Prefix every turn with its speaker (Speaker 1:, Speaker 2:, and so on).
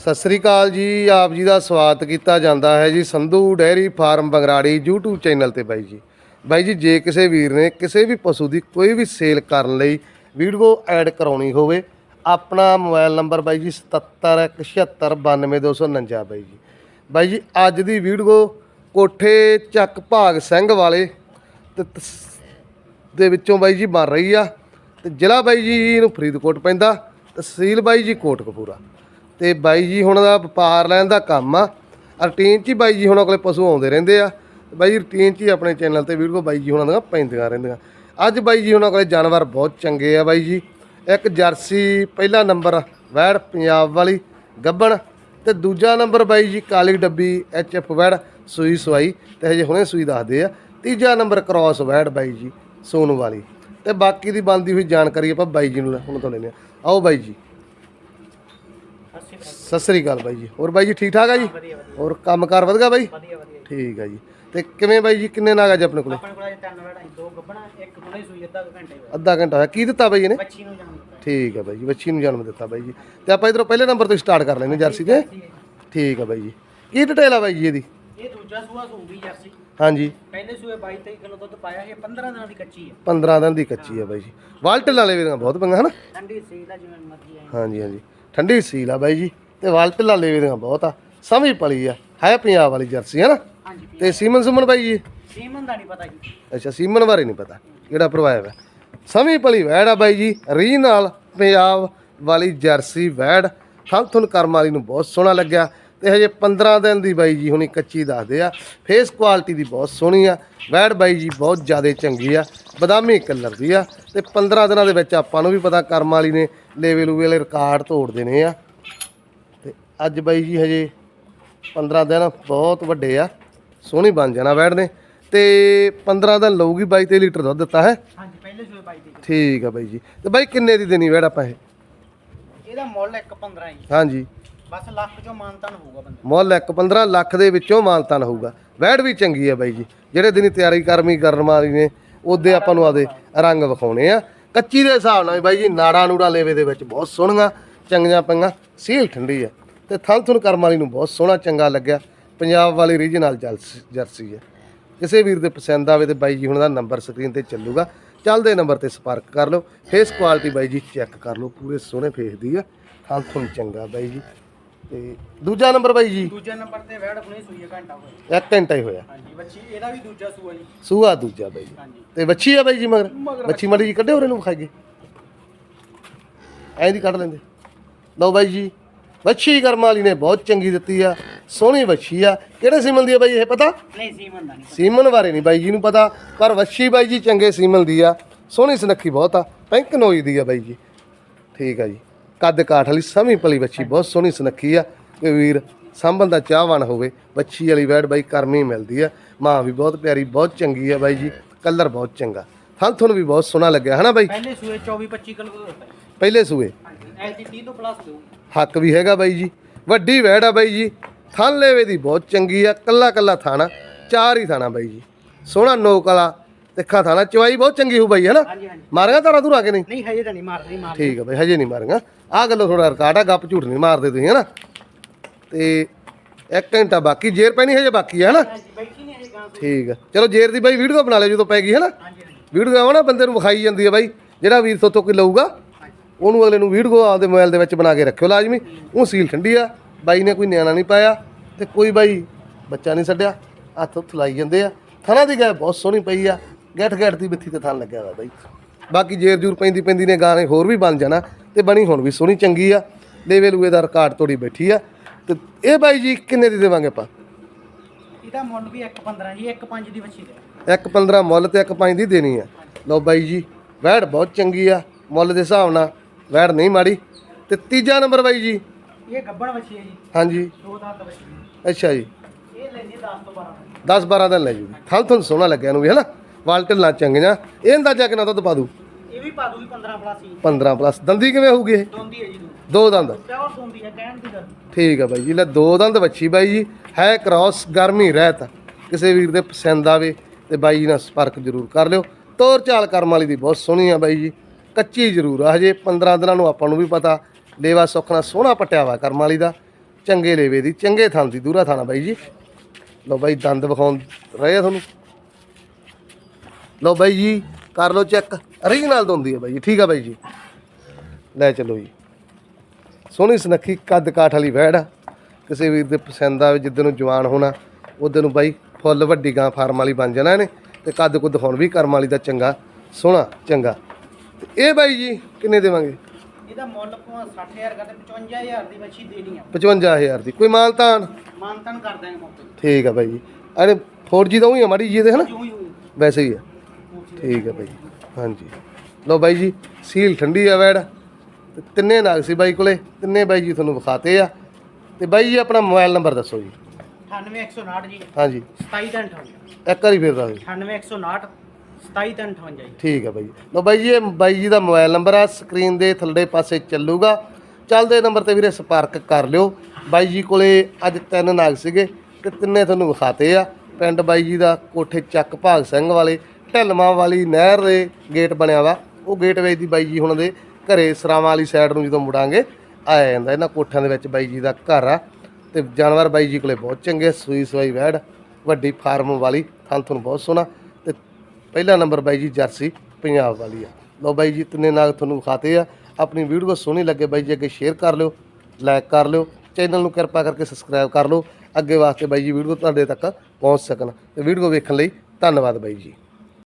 Speaker 1: ਸਤਿ ਸ੍ਰੀ ਅਕਾਲ ਜੀ, ਆਪ ਜੀ ਦਾ ਸਵਾਗਤ ਕੀਤਾ ਜਾਂਦਾ ਹੈ ਜੀ Sandhu dairy farm Bangrari YouTube channel ਤੇ ਬਾਈ ਜੀ। ਬਾਈ ਜੀ, ਜੇ ਕਿਸੇ ਵੀਰ ਨੇ ਕਿਸੇ ਵੀ ਪਸ਼ੂ ਦੀ ਕੋਈ ਵੀ ਸੇਲ ਕਰਨ ਲਈ ਵੀਡੀਓ ਐਡ ਕਰਾਉਣੀ ਹੋਵੇ, ਆਪਣਾ ਮੋਬਾਈਲ ਨੰਬਰ ਬਾਈ ਜੀ 7717792249 ਬਾਈ ਜੀ। ਬਾਈ ਜੀ, ਅੱਜ ਦੀ ਵੀਡੀਓ ਕੋਠੇ ਚੱਕ ਭਾਗ ਸਿੰਘ ਵਾਲੇ ਤੇ ਤਸ- ਦੇ ਵਿੱਚੋਂ ਬਾਈ ਜੀ ਬਣ ਰਹੀ ਆ। ਤੇ ਜ਼ਿਲ੍ਹਾ ਬਾਈ ਜੀ ਨੂੰ ਫਰੀਦਕੋਟ ਪੈਂਦਾ, ਤਹਿਸੀਲ ਬਾਈ ਜੀ ਕੋਟਕਪੂਰਾ। ਤੇ ਬਾਈ ਜੀ ਹੁਣ ਦਾ ਵਪਾਰ ਲੈਣ ਦਾ ਕੰਮ ਆ। ਰੂਟੀਨ 'ਚ ਹੀ ਬਾਈ ਜੀ ਹੁਣਾਂ ਕੋਲੇ ਪਸ਼ੂ ਆਉਂਦੇ ਰਹਿੰਦੇ ਆ। ਬਾਈ ਰੂਟੀਨ 'ਚ ਹੀ ਆਪਣੇ ਚੈਨਲ ਤੇ ਵੀਡੀਓ ਬਾਈ ਜੀ ਹੁਣਾਂ ਦੀਆਂ ਪੈਂਦੀਆਂ ਰਹਿੰਦੀਆਂ। ਅੱਜ ਬਾਈ ਜੀ ਹੁਣਾਂ ਕੋਲੇ ਜਾਨਵਰ ਬਹੁਤ ਚੰਗੇ ਆ ਬਾਈ ਜੀ। ਇੱਕ ਜਰਸੀ, ਪਹਿਲਾ ਨੰਬਰ, ਵੈੜ ਪੰਜਾਬ ਵਾਲੀ, ਗੱਬਣ। ਤੇ ਦੂਜਾ ਨੰਬਰ ਬਾਈ ਜੀ, ਕਾਲੀ ਡੱਬੀ, ਐਚ ਐਫ ਵੈੜ, ਸੂਈ ਸਵਾਈ। ਤੇ ਹਜੇ ਹੁਣੇ ਸੂਈ ਦੱਸਦੇ ਆ। ਤੀਜਾ ਨੰਬਰ ਕ੍ਰਾਸ ਵੈੜ ਬਾਈ ਜੀ ਸੋਨੂ ਵਾਲੀ। ਤੇ ਬਾਕੀ ਦੀ ਬਣਦੀ ਹੋਈ ਜਾਣਕਾਰੀ ਆਪਾਂ ਬਾਈ ਜੀ ਨੂੰ ਹੁਣ ਤੋਂ ਲੈਂਦੇ ਆ। ਆਓ ਬਾਈ ਜੀ। ਸਤਿ ਸ੍ਰੀ ਅਕਾਲ ਬਾਈ ਜੀ। ਹੋਰ ਬਾਈ ਜੀ ਠੀਕ ਠਾਕ ਆ ਜੀ? ਹੋਰ ਕੰਮਕਾਰ ਵਧੀਆ ਬਾਈ?
Speaker 2: ਵਧੀਆ ਵਧੀਆ
Speaker 1: ਠੀਕ ਆ ਜੀ। ਤੇ ਕਿਵੇਂ ਬਾਈ ਜੀ ਕਿੰਨੇ ਨਾਗ ਆ ਜੀ ਆਪਣੇ ਕੋਲੇ?
Speaker 2: ਆਪਣੇ ਕੋਲ ਅਜੇ ਤਿੰਨ ਵੜਾ ਦੋ ਗੱਬਣਾ ਇੱਕ ਹੁਣੇ ਸੂਈ ਅੱਧਾ ਘੰਟੇ
Speaker 1: ਅੱਧਾ ਘੰਟਾ ਹੋਇਆ। ਕੀ ਦਿੱਤਾ ਬਾਈ ਇਹਨੇ?
Speaker 2: ਬੱਚੀ ਨੂੰ ਜਾਣ ਦਿੱਤਾ।
Speaker 1: ਠੀਕ ਆ ਬਾਈ ਜੀ ਬੱਚੀ ਨੂੰ ਜਨਮ ਦਿੱਤਾ ਬਾਈ ਜੀ। ਤੇ ਆਪਾਂ ਇਧਰੋਂ ਪਹਿਲੇ ਨੰਬਰ ਤੋਂ ਸਟਾਰਟ ਕਰ ਲੈਂਦੇ ਜਰਸੀ ਤੇ। ਠੀਕ ਆ ਬਾਈ ਜੀ। ਕੀ ਡਿਟੇਲ ਆ ਬਾਈ ਜੀ ਇਹਦੀ?
Speaker 2: ਇਹ ਦੂਜਾ ਸੂਆ ਸੂਬੀ ਜਰਸੀ।
Speaker 1: ਹਾਂਜੀ।
Speaker 2: ਪਹਿਲੇ ਸੂਏ 22 23 ਕਿਲੋ ਦੁੱਧ ਪਾਇਆ ਇਹ 15 ਦਿਨਾਂ ਦੀ ਕੱਚੀ ਹੈ
Speaker 1: 15 ਦਿਨ ਦੀ ਕੱਚੀ ਆ ਬਾਈ ਜੀ। ਵਾਲਟਲ ਵਾਲੇ ਵੀਰਾਂ ਬਹੁਤ ਪੰਗਾ ਹਨਾ?
Speaker 2: ਠੰਡੀ ਸੀਲ ਆ ਜਿਵੇਂ ਮਰਜ਼ੀ ਆਏ
Speaker 1: ਹਾਂਜੀ ਹਾਂਜੀ। ਠੰਡੀ ਸੀਲ ਆ ਬਾਈ ਜੀ। ਤੇ ਵਾਲਟਲ ਵਾਲੇ ਵੀਰਾਂ ਬਹੁਤ ਆ। ਸਮਝ ਪਲੀ ਆ। ਹੈ ਪੰਜਾਬ ਵਾਲੀ ਜਰਸੀ ਹੈ ਨਾ
Speaker 2: ਹਾਂਜੀ
Speaker 1: ਤੇ ਸੀਮਨ ਸੁਮਨ ਬਾਈ ਜੀ?
Speaker 2: ਸੀਮਨ ਦਾ ਨਹੀਂ ਪਤਾ ਜੀ।
Speaker 1: ਅੱਛਾ ਸੀਮਨ ਬਾਰੇ ਨਹੀਂ ਪਤਾ। ਕਿਹੜਾ ਪ੍ਰਵਾਇਆ ਵਾ ਸਮੀ ਭਲੀ ਵੈੜ ਆ ਬਾਈ ਜੀ। ਰੀ ਨਾਲ ਪੰਜਾਬ ਵਾਲੀ ਜਰਸੀ ਵੈੜ। ਹਲ ਤੁਨ ਕਰਮ ਵਾਲੀ ਨੂੰ ਬਹੁਤ ਸੋਹਣਾ ਲੱਗਿਆ। ਤੇ ਹਜੇ 15 ਦਿਨ ਦੀ ਬਾਈ ਜੀ ਹੁਣੀ ਕੱਚੀ ਦੱਸਦੇ ਆ। ਫੇਸ ਕੁਆਲਿਟੀ ਦੀ ਬਹੁਤ ਸੋਹਣੀ ਆ। ਵੈੜ ਬਾਈ ਜੀ ਬਹੁਤ ਜ਼ਿਆਦਾ ਚੰਗੀ ਆ। ਬਦਾਮੀ ਕਲਰ ਦੀ ਆ। ਤੇ 15 ਦਿਨਾਂ ਦੇ ਵਿੱਚ ਆਪਾਂ ਨੂੰ ਵੀ ਪਤਾ ਕਰਮ ਵਾਲੀ ਨੇ ਲੇਵੇ ਲੂਵੇ ਵਾਲੇ ਰਿਕਾਰਡ ਤੋੜ ਦੇਣੇ ਆ। ਤੇ ਅੱਜ ਬਾਈ ਜੀ ਹਜੇ 15 ਦਿਨ ਬਹੁਤ ਵੱਡੇ ਆ। ਸੋਹਣੀ ਬਣ ਜਾਣਾ ਵੈੜ ਨੇ। ਤੇ 15 ਦਿਨ ਲਊਗੀ 22 23 ਲੀਟਰ ਦੁੱਧ ਦਿੱਤਾ ਹੈ।
Speaker 2: ਹਾਂਜੀ ਪਹਿਲੇ ਸੂਏ 22 ਦੀ।
Speaker 1: ਠੀਕ ਆ ਬਾਈ ਜੀ। ਤੇ ਬਾਈ ਕਿੰਨੇ ਦੀ ਦੇਣੀ ਵੈੜ ਆਪਾਂ ਇਹ?
Speaker 2: ਇਹਦਾ ਮੁੱਲ 1 15 ਜੀ
Speaker 1: ਹਾਂਜੀ।
Speaker 2: ਬਸ ਲੱਖ ਚੋਂ ਮਾਨਤਾਨ ਹੋਊਗਾ ਬੰਦਾ
Speaker 1: ਮੁੱਲ ਇੱਕ 15 ਲੱਖ ਦੇ ਵਿੱਚੋਂ ਮਾਨਤਾਨ ਹੋਊਗਾ। ਵੈੜ ਵੀ ਚੰਗੀ ਆ ਬਾਈ ਜੀ। ਜਿਹੜੇ ਦਿਨੀ ਤਿਆਰੀ ਕਰਮੀ ਕਰਨ ਵਾਲੀ ਨੇ, ਉਹਦੇ ਆਪਾਂ ਨੂੰ ਆਦੇ ਰੰਗ ਵਿਖਾਉਣੇ ਆ। ਕੱਚੀ ਦੇ ਹਿਸਾਬ ਨਾਲ ਵੀ ਬਾਈ ਜੀ, ਨਾੜਾ ਨੂੜਾ ਲੇਵੇ ਦੇ ਵਿੱਚ ਬਹੁਤ ਸੋਹਣੀਆਂ, ਚੰਗੀਆਂ ਪੰਗਾ ਸੀਲ ਠੰਡੀ ਆ। ਤੇ ਥਲ ਥੁਨ ਕਰਮ ਵਾਲੀ ਨੂੰ ਬਹੁਤ ਸੋਹਣਾ ਚੰਗਾ ਲੱਗਿਆ। ਪੰਜਾਬ ਵਾਲੀ ਰੀਜਨਲ ਜਰਸੀ ਹੈ ਕਿਸੇ ਵੀਰ ਦੇ ਪਸੰਦ ਆਵੇ ਤੇ ਬਾਈ ਜੀ ਹੁਣ ਦਾ ਨੰਬਰ ਸਕਰੀਨ ਤੇ ਚੱਲੂਗਾ। ਚੱਲਦੇ ਨੰਬਰ ਤੇ ਸੰਪਰਕ ਕਰ ਲਓ। ਫੇਸ ਕੁਆਲਿਟੀ ਬਾਈ ਜੀ ਚੈੱਕ ਕਰ ਲਓ। ਪੂਰੇ ਸੋਹਣੇ ਫੇਸ ਦੀ ਆ। ਥਲ ਥੁਨ ਚੰਗਾ ਬਾਈ ਜੀ। ਤੇ ਦੂਜਾ ਨੰਬਰ ਬਾਈ ਜੀ।
Speaker 2: ਦੂਜੇ ਨੰਬਰ ਤੇ ਵੈੜ ਹੁਣੇ ਸੂਈ ਹੈ ਘੰਟਾ ਹੋਇਆ।
Speaker 1: ਇੱਕ ਘੰਟਾ ਹੀ ਹੋਇਆ।
Speaker 2: ਹਾਂਜੀ ਬੱਚੀ ਇਹਦਾ ਵੀ ਦੂਜਾ ਸੂਆ ਜੀ।
Speaker 1: ਸੂਆ ਦੂਜਾ ਬਾਈ ਜੀ।
Speaker 2: ਹਾਂਜੀ।
Speaker 1: ਤੇ ਵੱਛੀ ਆ ਬਾਈ ਜੀ ਮਗਰ?
Speaker 2: ਮਗਰ
Speaker 1: ਵੱਛੀ ਮੜੀ ਜੀ ਕੱਢੇ ਹੋਰੇ ਨੂੰ ਖਾਈਏ ਐਂ ਦੀ ਕੱਢ ਲੈਂਦੇ। ਲਓ ਬਾਈ ਜੀ ਵੱਛੀ ਕਰਮ ਵਾਲੀ ਨੇ ਬਹੁਤ ਚੰਗੀ ਦਿੱਤੀ ਆ ਸੋਹਣੀ ਵੱਛੀ ਆ। ਕਿਹੜੇ ਸੀਮਨ ਦੀ ਆ ਬਾਈ ਇਹ ਪਤਾ?
Speaker 2: ਨਹੀਂ ਸੀਮਨ ਦਾ ਨਹੀਂ
Speaker 1: ਸੀਮਨ ਬਾਰੇ ਨਹੀਂ ਬਾਈ ਜੀ ਨੂੰ ਪਤਾ ਪਰ ਵੱਛੀ ਬਾਈ ਜੀ ਚੰਗੇ ਸੀਮਨ ਦੀ ਆ ਸੋਹਣੀ ਸੁਨੱਖੀ ਬਹੁਤ ਆ ਪੈਂਕ ਨੋਈ ਦੀ ਆ ਬਾਈ ਜੀ। ਠੀਕ ਆ ਜੀ। ਕੱਦ ਕਾਠ ਵਾਲੀ ਸਮੀ ਪਲੀ ਵੱਛੀ ਬਹੁਤ ਸੋਹਣੀ ਸੁਨੱਖੀ ਆ। ਕਿ ਵੀਰ ਸਾਂਭਣ ਦਾ ਚਾਹਵਾਨ ਹੋਵੇ ਵੱਛੀ ਵਾਲੀ ਵੈੜ ਬਾਈ ਕਰਮੀ ਮਿਲਦੀ ਆ। ਮਾਂ ਵੀ ਬਹੁਤ ਪਿਆਰੀ ਬਹੁਤ ਚੰਗੀ ਆ ਬਾਈ ਜੀ ਕਲਰ ਬਹੁਤ ਚੰਗਾ। ਥਣ ਥੁਣ ਵੀ ਬਹੁਤ ਸੋਹਣਾ ਲੱਗਿਆ ਹਨਾ ਬਾਈ?
Speaker 2: ਪਹਿਲੇ ਸੂਏ 24 25 ਕਿਲੋ ਪਾਇਆ
Speaker 1: ਪਹਿਲੇ ਸੂਏ?
Speaker 2: ਐਸੀ 30 ਤੋਂ ਪਲੱਸ ਦੋ
Speaker 1: ਹੱਕ ਵੀ ਹੈਗਾ ਬਾਈ ਜੀ। ਵੱਡੀ ਵੈੜ ਆ ਬਾਈ ਜੀ। ਥਣ ਲੇਵੇ ਦੀ ਬਹੁਤ ਚੰਗੀ ਆ ਕੱਲਾ ਕੱਲਾ ਥਾਣਾ ਚਾਰ ਹੀ ਥਾਣਾ ਬਾਈ ਜੀ। ਸੋਹਣਾ ਨੋਕ ਵਾਲਾ ਤਿੱਖਾ ਥਾਣਾ ਚਵਾਈ ਬਹੁਤ ਚੰਗੀ ਹੋ ਬਾਈ
Speaker 2: ਹਾਂਜੀ ਹਾਂਜੀ।
Speaker 1: ਮਾਰਾਂਗਾ ਤਾਰਾ ਤੂੰ ਕੇ ਨਹੀਂ?
Speaker 2: ਨਹੀਂ ਹਜੇ ਤਾਂ ਨਹੀਂ ਮਾਰਦੀ ਮਾਰ
Speaker 1: ਠੀਕ ਆ ਬਾਈ ਹਜੇ ਨਹੀਂ ਮਾਰਾਂਗਾ ਆਹ ਗੱਲੋਂ ਥੋੜਾ ਰਿਕਾਰਡ ਆ ਗੱਪ ਝੂਠ ਨਹੀਂ ਮਾਰਦੇ ਤੁਸੀਂ ਹੈਨਾ? ਤੇ ਇੱਕ ਘੰਟਾ ਬਾਕੀ ਜੇਰ ਪੈਣੀ ਹਜੇ ਬਾਕੀ ਹੈ ਹੈਨਾ?
Speaker 2: ਹਾਂਜੀ ਬੈਠੀ ਨਹੀਂ ਹਜੇ ਗਾਂ
Speaker 1: ਠੀਕ ਆ। ਚਲੋ ਜੇਰ ਦੀ ਬਾਈ ਵੀਡੀਓ ਬਣਾ ਲਿਓ ਜਦੋਂ ਪੈ ਗਈ
Speaker 2: ਹਾਂਜੀ ਹਾਂਜੀ।
Speaker 1: ਵੀਡੀਓ ਆਵਾ ਨਾ ਬੰਦੇ ਨੂੰ ਵਿਖਾਈ ਜਾਂਦੀ ਹੈ ਬਾਈ ਜਿਹੜਾ ਵੀਰ ਤੋਂ ਕੋਈ ਲਊਗਾ ਉਹਨੂੰ ਅਗਲੇ ਨੂੰ ਵੀਡੀਓ ਆਪਦੇ ਮੋਬਾਈਲ ਦੇ ਵਿੱਚ ਬਣਾ ਕੇ ਰੱਖਿਓ ਲਾਜ਼ਮੀ। ਉਹ ਸੀਲ ਠੰਡੀ ਆ ਬਾਈ ਨੇ ਕੋਈ ਨਿਆਣਾ ਨਹੀਂ ਪਾਇਆ ਤੇ ਕੋਈ ਬਾਈ ਬੱਚਾ ਨਹੀਂ ਛੱਡਿਆ ਹੱਥ ਉੱਥ ਲਾਈ ਜਾਂਦੇ ਆ। ਥਣਾ ਦੀ ਗਾਇ ਬਹੁਤ ਸੋਹਣੀ ਪਈ ਆ ਗੈਠ ਗੈਠ ਦੀ ਬਿੱਥੀ ਤੇ ਥਣ ਲੱਗਿਆ ਵਾ ਬਾਈ। ਬਾਕੀ ਜੇਰ ਜੂਰ ਪੈਂਦੀ ਪੈਂਦੀ ਨੇ ਗਾਣੇ ਹੋਰ ਵੀ ਬਣ ਜਾਣਾ ਤੇ ਬਣੀ ਹੁਣ ਵੀ ਸੋਹਣੀ ਚੰਗੀ ਆ। ਲੇਵੇ ਲੂਏ ਦਾ ਰਿਕਾਰਡ ਤੋੜੀ ਬੈਠੀ ਆ। ਤੇ ਇਹ ਬਾਈ ਜੀ ਕਿੰਨੇ ਦੀ ਦੇਵਾਂਗੇ ਆਪਾਂ?
Speaker 2: ਇਹਦਾ ਮੁੱਲ ਵੀ 1.15 ਜੀ 1.5 ਦੀ ਬੱਚੀ ਦੇ।
Speaker 1: ਇੱਕ 15 ਮੁੱਲ ਤੇ ਇੱਕ 5 ਦੀ ਦੇਣੀ ਆ। ਲਓ ਬਾਈ ਜੀ ਵੈੜ ਬਹੁਤ ਚੰਗੀ ਆ ਮੁੱਲ ਦੇ ਹਿਸਾਬ ਨਾਲ ਵੈੜ ਨਹੀਂ ਮਾੜੀ। ਤੇ ਤੀਜਾ ਨੰਬਰ ਬਾਈ ਜੀ?
Speaker 2: ਇਹ ਗੱਬਣ ਬੱਚੀ ਹੈ ਜੀ।
Speaker 1: ਹਾਂਜੀ।
Speaker 2: ਦੋ ਦੰਦ ਬੱਚੀ
Speaker 1: ਅੱਛਾ ਜੀ।
Speaker 2: ਇਹ ਲੈਂਦੀ 10 ਤੋਂ 12
Speaker 1: 10 12 ਦਿਨ ਲੈ ਜੂਗੀ ਥਲ ਤੁਹਾਨੂੰ ਸੋਹਣਾ ਲੱਗਿਆ ਇਹਨੂੰ ਵੀ ਹਨਾ? ਵਾਲਟਰ ਲਾ ਚੰਗੀਆਂ। ਇਹ ਅੰਦਾਜ਼ਾ ਕਿੰਨਾ ਦੁੱਧ ਪਾ ਦੂ?
Speaker 2: ਇਹ ਵੀ ਪਾ ਦੂਗੀ 15 ਪਲੱਸ ਹੀ।
Speaker 1: 15 ਪਲੱਸ। ਦੰਦੀ ਕਿਵੇਂ ਹੋਊਗੀ ਇਹ?
Speaker 2: ਦੋਂਦੀ ਹੈ ਜੀ ਦੋ।
Speaker 1: ਦੋ ਦੰਦ।
Speaker 2: ਪਿਓਰ ਦੋਂਦੀ ਹੈ ਕਹਿਣ ਦੀ ਗੱਲ।
Speaker 1: ਠੀਕ ਆ ਬਾਈ ਜੀ। ਲੈ ਦੋ ਦੰਦ ਵੱਛੀ ਬਾਈ ਜੀ। ਹੈ ਕ੍ਰਾਸ ਗਰਮੀ ਰਹਿਤ। ਕਿਸੇ ਵੀਰ ਦੇ ਪਸੰਦ ਆਵੇ ਤੇ ਬਾਈ ਜੀ ਨਾਲ ਸੰਪਰਕ ਜ਼ਰੂਰ ਕਰ ਲਿਓ। ਤੋਰ ਚਾਲ ਕਰਮ ਵਾਲੀ ਦੀ ਬਹੁਤ ਸੋਹਣੀ ਆ ਬਾਈ ਜੀ। ਕੱਚੀ ਜ਼ਰੂਰ ਆ ਹਜੇ। 15 ਦਿਨਾਂ ਨੂੰ ਆਪਾਂ ਨੂੰ ਵੀ ਪਤਾ। ਲੇਵਾ ਸੁੱਖ ਨਾਲ ਸੋਹਣਾ ਪਟਿਆ ਵਾ ਕਰਮ ਵਾਲੀ ਦਾ। ਚੰਗੇ ਲੇਵੇ ਦੀ ਚੰਗੇ ਥਾਂ ਦੀ ਦੂਰਾ ਥਾਣਾ ਬਾਈ ਜੀ। ਲਓ ਬਾਈ ਦੰਦ ਵਿਖਾਉਣ ਰਹੇ ਆ ਤੁਹਾਨੂੰ। ਲਓ ਬਾਈ ਜੀ ਕਰ ਲਓ ਚੈੱਕ। ਰਹੀ ਨਾਲ ਹੁੰਦੀ ਹੈ ਬਾਈ ਜੀ ਠੀਕ ਆ ਬਾਈ ਜੀ। ਲੈ ਚਲੋ ਜੀ। ਸੋਹਣੀ ਸੁਨੱਖੀ ਕੱਦ ਕਾਠ ਵਾਲੀ ਵੈੜ ਆ। ਕਿਸੇ ਵੀਰ ਦੇ ਪਸੰਦ ਆਵੇ ਜਿੱਦਣ ਨੂੰ ਜਵਾਨ ਹੋਣਾ ਉਦੋਂ ਨੂੰ ਬਾਈ ਫੁੱਲ ਵੱਡੀ ਗਾਂ ਫਾਰਮ ਵਾਲੀ ਬਣ ਜਾਣਾ ਇਹਨੇ ਤੇ ਕੱਦ ਕੁੱਦ ਹੁਣ ਵੀ ਕਰਮ ਵਾਲੀ ਦਾ ਚੰਗਾ ਸੋਹਣਾ ਚੰਗਾ। ਤੇ ਇਹ ਬਾਈ ਜੀ ਕਿੰਨੇ ਦੇਵਾਂਗੇ?
Speaker 2: ਇਹਦਾ ਮੁੱਲ ਪਵਾ 60000 ਕਰਦੇ 55000 ਦੀ ਵੱਛੀ ਦੇਣੀ ਆ।
Speaker 1: 55000 ਦੀ। ਕੋਈ ਮਾਨਤਾਨ?
Speaker 2: ਮਾਨਤਨ ਕਰ ਦਾਂਗੇ ਮੌਕੇ ਤੇ।
Speaker 1: ਠੀਕ ਆ ਬਾਈ ਜੀ। ਅਰੇ 4G ਦਾ ਉਹੀ ਆ ਮਾੜੀ ਜੀ ਹਨਾ
Speaker 2: ਹੀ ਹੋਈ
Speaker 1: ਵੈਸੇ ਹੀ ਆ। ਠੀਕ ਆ ਬਾਈ ਹਾਂਜੀ। ਲਓ ਬਾਈ ਜੀ ਸੀਲ ਠੰਡੀ ਆ ਵੈੜ। ਤੇ ਤਿੰਨੇ ਨਾਗ ਸੀ ਬਾਈ ਕੋਲੇ। ਤਿੰਨੇ ਬਾਈ ਜੀ ਤੁਹਾਨੂੰ ਵਿਖਾਤੇ ਆ। ਤੇ ਬਾਈ ਜੀ ਆਪਣਾ ਮੋਬਾਈਲ ਨੰਬਰ ਦੱਸੋ ਜੀ।
Speaker 2: 98159 ਜੀ।
Speaker 1: ਹਾਂਜੀ।
Speaker 2: 2758
Speaker 1: ਇੱਕ ਵਾਰੀ ਫੇਰ ਦੱਸੋ ਜੀ
Speaker 2: 98159 2758 ਜੀ।
Speaker 1: ਠੀਕ ਆ ਬਾਈ ਜੀ। ਲਓ ਬਾਈ ਜੀ ਇਹ ਬਾਈ ਜੀ ਦਾ ਮੋਬਾਈਲ ਨੰਬਰ ਆ। ਸਕਰੀਨ ਦੇ ਥੱਲੇ ਪਾਸੇ ਚੱਲੂਗਾ। ਚੱਲਦੇ ਨੰਬਰ ਤੇ ਵੀਰੇ ਸੰਪਰਕ ਕਰ ਲਿਓ। ਬਾਈ ਜੀ ਕੋਲੇ ਅੱਜ ਤਿੰਨ ਨਾਗ ਸੀਗੇ ਤੇ ਤਿੰਨੇ ਤੁਹਾਨੂੰ ਵਿਖਾਤੇ ਆ। ਪਿੰਡ ਬਾਈ ਜੀ ਦਾ ਕੋਠੇ ਚੱਕ ਭਾਗ ਸਿੰਘ ਵਾਲੇ। ਢਲਮਾ ਵਾਲੀ ਨਹਿਰ ਦੇ ਗੇਟ ਬਣਿਆ ਵਾ। ਉਹ ਗੇਟ ਵੇਚ ਦੀ ਬਾਈ ਜੀ ਹੁਣ ਦੇ ਘਰੇ ਸਰਾਵਾਂ ਵਾਲੀ ਸਾਈਡ ਨੂੰ ਜਦੋਂ ਮੁੜਾਂਗੇ, ਆਇਆ ਜਾਂਦਾ ਇਹਨਾਂ ਕੋਠਿਆਂ ਦੇ ਵਿੱਚ ਬਾਈ ਜੀ ਦਾ ਘਰ ਆ। ਤੇ ਜਾਨਵਰ ਬਾਈ ਜੀ ਕੋਲੇ ਬਹੁਤ ਚੰਗੇ, ਸੂਈ ਸਵਾਈ ਵੈੜ, ਵੱਡੀ ਫਾਰਮ ਵਾਲੀ, ਥਾਂ ਤੁਹਾਨੂੰ ਬਹੁਤ ਸੋਹਣਾ। ਤੇ ਪਹਿਲਾ ਨੰਬਰ ਬਾਈ ਜੀ ਜਰਸੀ, ਪੰਜਾਬ ਵਾਲੀ ਆ। ਲਓ ਬਾਈ ਜੀ, ਤਿੰਨੇ ਨਾਗ ਤੁਹਾਨੂੰ ਖਾਤੇ ਆ। ਆਪਣੀ ਵੀਡੀਓ ਸੋਹਣੀ ਲੱਗੇ ਬਾਈ ਜੀ, ਅੱਗੇ ਸ਼ੇਅਰ ਕਰ ਲਿਓ ਲਾਈਕ ਕਰ ਲਿਓ। ਚੈਨਲ ਨੂੰ ਕਿਰਪਾ ਕਰਕੇ ਸਬਸਕ੍ਰਾਈਬ ਕਰ ਲਓ। ਅੱਗੇ ਵਾਸਤੇ ਬਾਈ ਜੀ ਵੀਡੀਓ ਤੁਹਾਡੇ ਤੱਕ ਪਹੁੰਚ ਸਕਣ। ਤੇ ਵੀਡੀਓ ਵੇਖਣ ਲਈ ਧੰਨਵਾਦ ਬਾਈ ਜੀ।